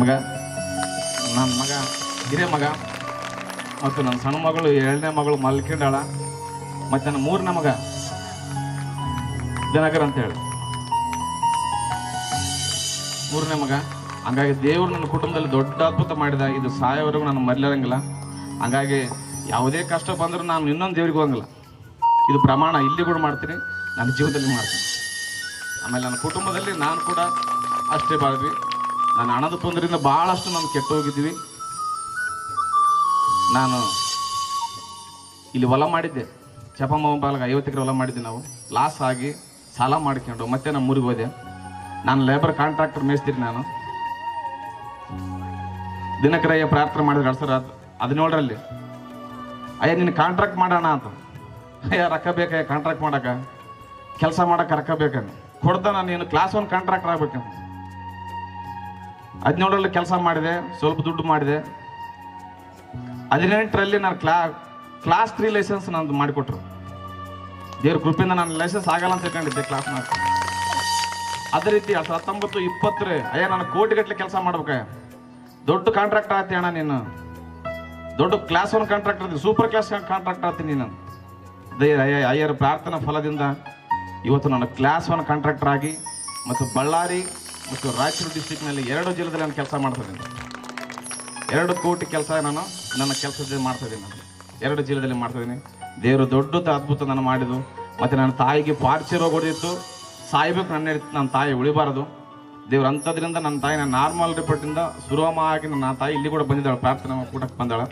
ಮಗ ನನ್ನ ಮಗ, ಹಿರಿಯ ಮಗ, ಮತ್ತು ನನ್ನ ಸಣ್ಣ ಮಗಳು ಎರಡನೇ ಮಗಳು ಮಲ್ಕೊಂಡಾಳ ಮತ್ತು ನನ್ನ ಮೂರನೇ ಮಗ, ದಿನಕರ್ ಅಂತ ಹೇಳಿ ಮೂರನೇ ಮಗ, ಹಂಗಾಗಿ ದೇವರು ನನ್ನ ಕುಟುಂಬದಲ್ಲಿ ದೊಡ್ಡ ಅದ್ಭುತ ಮಾಡಿದ, ಇದು ಸಾಯೋವರೆಗೂ ನಾನು ಮರ್ಲಿರಂಗಿಲ್ಲ ಹಂಗಾಗಿ ಯಾವುದೇ ಕಷ್ಟ ಬಂದರೂ ನಾನು ಇನ್ನೊಂದು ದೇವ್ರಿಗೆ ಹೋಗಂಗಿಲ್ಲ. ಇದು ಪ್ರಮಾಣ ಇಲ್ಲಿ ಕೂಡ ಮಾಡ್ತೀನಿ, ನನ್ನ ಜೀವನದಲ್ಲಿ ಮಾಡ್ತೀನಿ. ಆಮೇಲೆ ನನ್ನ ಕುಟುಂಬದಲ್ಲಿ ನಾನು ಕೂಡ ಅಷ್ಟೇ ಬಾಳ್ವಿ ನಾನು ಹಣದ ತೊಂದರೆಯಿಂದ ಭಾಳಷ್ಟು ನಾನು ಕೆಟ್ಟು ಹೋಗಿದ್ದೀವಿ. ನಾನು ಇಲ್ಲಿ ಹೊಲ ಮಾಡಿದ್ದೆ. ಚಪಮ್ಮ ಬಾಲಕ ಐವತ್ತು ಎಕರೆ ಹೊಲ ಮಾಡಿದ್ದೆ ನಾವು. ಲಾಸ್ ಆಗಿ ಸಾಲ ಮಾಡ್ಕೊಂಡು ಮತ್ತೆ ನಮ್ಮ ಊರಿಗೆ ಹೋದೆ. ನಾನು ಲೇಬರ್ ಕಾಂಟ್ರಾಕ್ಟರ್ ಮೇಯಿಸ್ತೀನಿ ನಾನು. ದಿನಕರಯ್ಯ ಪ್ರಾರ್ಥನೆ ಮಾಡಿದ್ರೆ ಎರಡು ಸಾವಿರ ಹದಿನೇಳರಲ್ಲಿ. ಅಯ್ಯ ನಿನ್ನ ಕಾಂಟ್ರಾಕ್ಟ್ ಮಾಡೋಣ ಅಂತ. ಅಯ್ಯ, ರೊಕ್ಕ ಬೇಕಯ್ಯ ಕಾಂಟ್ರಾಕ್ಟ್ ಮಾಡಕ ಕೆಲಸ ಮಾಡಕ್ಕೆ ರೊಕ್ಕ ಬೇಕಂತ ನಾನು, ನೀನು ಕ್ಲಾಸ್ ಒನ್ ಕಾಂಟ್ರಾಕ್ಟರ್ ಆಗ್ಬೇಕಂತ ಹದಿನೇಳರಲ್ಲಿ ಕೆಲಸ ಮಾಡಿದೆ, ಸ್ವಲ್ಪ ದುಡ್ಡು ಮಾಡಿದೆ. ಹದಿನೆಂಟರಲ್ಲಿ ನಾನು ಕ್ಲಾ ಕ್ಲಾಸ್ ತ್ರೀ ಲೈಸೆನ್ಸ್ ನಂದು ಮಾಡಿಕೊಟ್ರು. ದೇವ್ರ ಗ್ರೂಪಿಂದ ನಾನು ಲೈಸೆನ್ಸ್ ಆಗಲ್ಲ ಅಂತ ತಿಳ್ಕೊಂಡಿದ್ದೆ ಕ್ಲಾಸ್ ನಾಲ್ಕು. ಅದೇ ರೀತಿ ಎರಡು ಸಾವಿರದ ಹತ್ತೊಂಬತ್ತು ಇಪ್ಪತ್ತರೇ, ಅಯ್ಯ ನಾನು ಕೋಟಿಗಟ್ಟಲೆ ಕೆಲಸ ಮಾಡ್ಬೇಕ? ದೊಡ್ಡ ಕಾಂಟ್ರಾಕ್ಟ್ ಆಯ್ತಿ ಅಣ್ಣ ನೀನು. ದೊಡ್ಡ ಕ್ಲಾಸ್ ಒನ್ ಕಾಂಟ್ರಾಕ್ಟ್ ಆಯ್ತು ಸೂಪರ್ ಕ್ಲಾಸ್ ಕಾಂಟ್ರಾಕ್ಟ್ ಆಯ್ತು ನೀನು. ಅಯ್ಯ, ಅಯ್ಯರ ಪ್ರಾರ್ಥನಾ ಫಲದಿಂದ ಇವತ್ತು ನಾನು ಕ್ಲಾಸ್ ಒನ್ ಕಾಂಟ್ರಾಕ್ಟರ್ ಆಗಿ, ಮತ್ತು ಬಳ್ಳಾರಿ ಮತ್ತು ರಾಯಚೂರು ಡಿಸ್ಟಿಕ್ನಲ್ಲಿ ಎರಡು ಜಿಲ್ಲೆದಲ್ಲಿ ನಾನು ಕೆಲಸ ಮಾಡ್ತಾ ಇದ್ದೀನಿ. ಎರಡು ಕೋಟಿ ಕೆಲಸ ನಾನು ನನ್ನ ಕೆಲಸದಲ್ಲಿ ಮಾಡ್ತಾ ಇದ್ದೀನಿ. ನಾನು ಎರಡು ಜಿಲ್ಲೆದಲ್ಲಿ ಮಾಡ್ತಿದ್ದೀನಿ ದೇವರು ದೊಡ್ಡ ಅದ್ಭುತ ನಾನು ಮಾಡಿದ್ದು. ಮತ್ತು ನನ್ನ ತಾಯಿಗೆ ಪಾರ್ಚಿ ರೋಗ ಹೊಡೆದಿತ್ತು. ಸಾಯ್ಬೇಕು ನನ್ನ ನನ್ನ ತಾಯಿ ಉಳಿಬಾರದು. ದೇವ್ರ ಅಂಥದ್ರಿಂದ ನನ್ನ ತಾಯಿ ನಾನು ನಾರ್ಮಲ್ ರಿಪೋರ್ಟಿಂದ ಆಗಿ ನನ್ನ ತಾಯಿ ಇಲ್ಲಿ ಕೂಡ ಬಂದಿದ್ದಾಳೆ. ಪ್ರಾರ್ಥನೆ ಕೂಟಕ್ಕೆ ಬಂದಾಳೆ.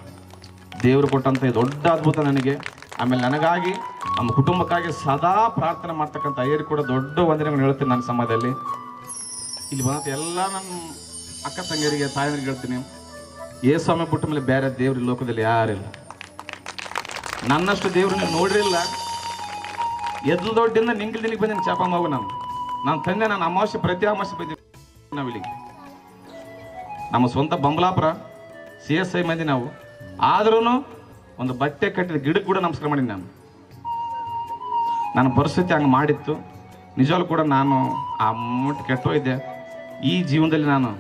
ದೇವರು ಕೊಟ್ಟಂಥ ದೊಡ್ಡ ಅದ್ಭುತ ನನಗೆ. ಆಮೇಲೆ ನನಗಾಗಿ, ನಮ್ಮ ಕುಟುಂಬಕ್ಕಾಗಿ ಸದಾ ಪ್ರಾರ್ಥನೆ ಮಾಡ್ತಕ್ಕಂಥ ಅಯ್ಯರು ಕೂಡ ದೊಡ್ಡ ವಂದನೆಗಳು ಹೇಳ್ತೀನಿ ನನ್ನ ಸಮಾಜದಲ್ಲಿ. ಇಲ್ಲಿ ಬಂದ ಎಲ್ಲ ನನ್ನ ಅಕ್ಕ ತಂಗಿಯರಿಗೆ, ತಾಯಂದ್ರಿಗೆ ಹೇಳ್ತೀನಿ. ಏ ಸ್ವಾಮಿ ಬಿಟ್ಟ ಮೇಲೆ ಬೇರೆ ದೇವ್ರ ಲೋಕದಲ್ಲಿ ಯಾರಿಲ್ಲ ನನ್ನಷ್ಟು ದೇವ್ರು ನೀವು ನೋಡಿರಿಲ್ಲ ಎದ್ದು ದೊಡ್ಡಿಂದ ನಿಂಗಿಲ್ ದಿನಕ್ಕೆ ಬಂದಿನ ಚಾಪ ಮಾವು ನಾನು. ನನ್ನ ತಂದೆ ನಾನು ಅಮಾವಾಸ್ಯೆ, ಪ್ರತಿ ಅಮಾವಾಸ್ಯೆ ಬಂದಿ ನಾವು ಇಲ್ಲಿಗೆ. ನಮ್ಮ ಸ್ವಂತ ಬಂಬಲಾಪುರ, ಸಿ ಎಸ್ ಐ ಮಂದಿ ನಾವು. ಆದ್ರೂ ಒಂದು ಬಟ್ಟೆ ಕಟ್ಟಿದ ಗಿಡಕ್ಕೆ ಕೂಡ ನಮಸ್ಕಾರ ಮಾಡೀನಿ ನಾನು. ನನ್ನ ಪರಿಸ್ಥಿತಿ ಹಂಗೆ ಮಾಡಿತ್ತು. ನಿಜವಾಗ್ಲೂ ಕೂಡ ನಾನು ಆ ಮುಟ್ಟು ಕೆಟ್ಟೋಗಿದ್ದೆ ಈ ಜೀವನದಲ್ಲಿ ನಾನು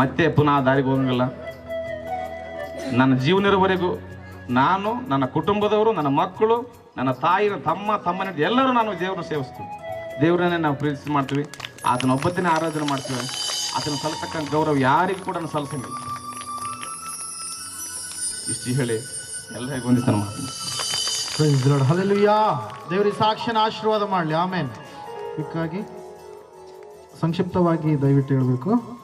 ಮತ್ತೆ ಪುನಃ ದಾರಿಗೆ ಹೋಗಂಗಿಲ್ಲ. ನನ್ನ ಜೀವನ ಇರೋವರೆಗೂ ನಾನು, ನನ್ನ ಕುಟುಂಬದವರು, ನನ್ನ ಮಕ್ಕಳು, ನನ್ನ ತಾಯಿನ ತಮ್ಮ ತಮ್ಮನ ಎಲ್ಲರೂ ನಾನು ದೇವರನ್ನು ಸೇವಿಸ್ತೀವಿ. ದೇವರನ್ನೇ ನಾವು ಪ್ರೀತಿಸಿ ಮಾಡ್ತೀವಿ. ಆತನ ಒಬ್ಬತ್ತಿನ ಆರಾಧನೆ ಮಾಡ್ತೀವಿ. ಆತನ ಸಲ್ತಕ್ಕಂಥ ಗೌರವ ಯಾರಿಗೂ ಕೂಡ ಸಲ್ಲಿಸಂಗಿಲ್ಲ ಇಷ್ಟು ಹೇಳಿ ಎಲ್ಲರಿಗೂ ಒಂದಿಸ್ತಾನೆ ಮಾಡ್ತೀನಿ ದೇವರಿಗೆ ಸಾಕ್ಷಿನ ಆಶೀರ್ವಾದ ಮಾಡಲಿ. ಆಮೇಲೆ ಕ್ವಿಕ್ಕಾಗಿ ಸಂಕ್ಷಿಪ್ತವಾಗಿ ದಯವಿಟ್ಟು ಹೇಳಬೇಕು.